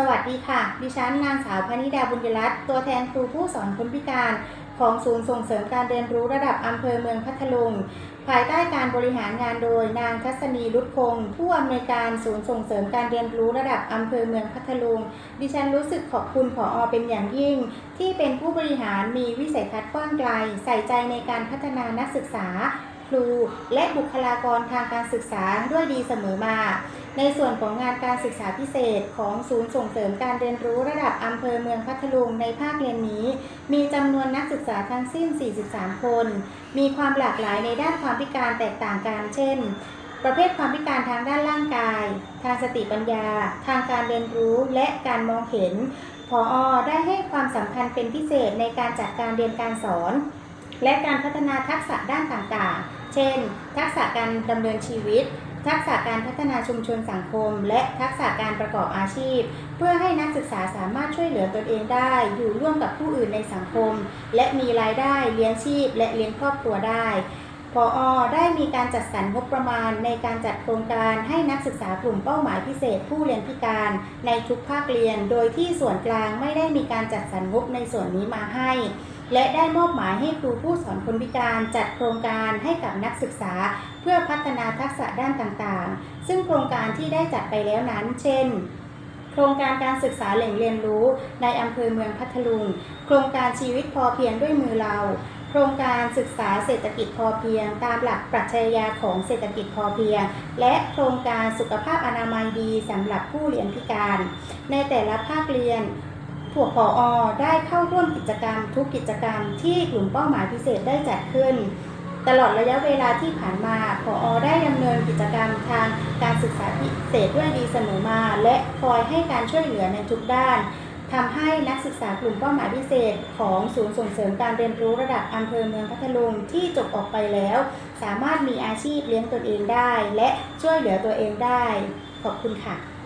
สวัสดีค่ะ ดิฉันนางสาวพนิดาบุญยรัตน์ตัวแทนครูผู้สอนคนพิการ ของศูนย์ส่งเสริมการเรียนรู้ระดับอำเภอเมืองพัทลุง ภายใต้การบริหารงานโดยนางทัศนีรุดคง ผู้อำนวยการศูนย์ส่งเสริมการเรียนรู้ระดับอำเภอเมืองพัทลุง ดิฉันรู้สึกขอบคุณผออเป็นอย่างยิ่ง ที่เป็นผู้บริหารมีวิสัยทัศน์กว้างไกล ใส่ใจในการพัฒนานักศึกษา ครู และบุคลากรทางการศึกษาด้วยดีเสมอมา ในส่วนของงานการศึกษาพิเศษของศูนย์ส่งเสริมการเรียนรู้ระดับอำเภอเมืองพัทลุงในภาคเรียนนี้ มีจำนวนนักศึกษาทั้งสิ้น 43 คน มีความหลากหลายในด้านความพิการแตกต่างกันเช่น ประเภทความพิการทางด้านร่างกาย ทางสติปัญญา ทางการเรียนรู้และการมองเห็นพออได้ให้ความสำคัญเป็นพิเศษในการจัดการเรียนการสอน และการพัฒนาทักษะด้านต่างๆ เช่น ทักษะการดำเนินชีวิต ทักษะการพัฒนาชุมชนสังคม และทักษะการประกอบอาชีพ เพื่อให้นักศึกษาสามารถช่วยเหลือตนเองได้ อยู่ร่วมกับผู้อื่นในสังคม และมีรายได้เลี้ยงชีพ และเลี้ยงครอบครัวได้ พออได้มีการจัดสรรงบประมาณในการจัดโครงการให้นักศึกษากลุ่มเป้าหมายพิเศษผู้เรียนพิการในทุกภาคเรียน โดยที่ส่วนกลางไม่ได้มีการจัดสรรงบในส่วนนี้มาให้ และได้มอบหมายให้ครูผู้สอนคนพิการจัดโครงการให้กับนักศึกษา เพื่อพัฒนาทักษะด้านต่างๆ ซึ่งโครงการที่ได้จัดไปแล้วนั้น เช่นโครงการการศึกษาแหล่งเรียนรู้ในอำเภอเมืองพัทลุง โครงการชีวิตพอเพียงด้วยมือเรา โครงการศึกษาเศรษฐกิจพอเพียง ตามหลักปรัชญาของเศรษฐกิจพอเพียง และโครงการสุขภาพอนามัยดีสำหรับผู้เรียนพิการ ในแต่ละภาคเรียนพวกพออได้เข้าร่วมกิจกรรมทุกกิจกรรมที่กลุ่มเป้าหมายพิเศษได้จัดขึ้น ตลอดระยะเวลาที่ผ่านมาพออได้ดำเนินกิจกรรมทางการศึกษาพิเศษด้วยดีเสมอมา และคอยให้การช่วยเหลือในทุกด้าน ทำให้นักศึกษากลุ่มเป้าหมายพิเศษ ของศูนย์ส่งเสริมการเรียนรู้ระดับอำเภอเมืองพัทลุงที่จบออกไปแล้ว สามารถมีอาชีพเลี้ยงตนเองได้ และช่วยเหลือตัวเองได้ ขอบคุณค่ะ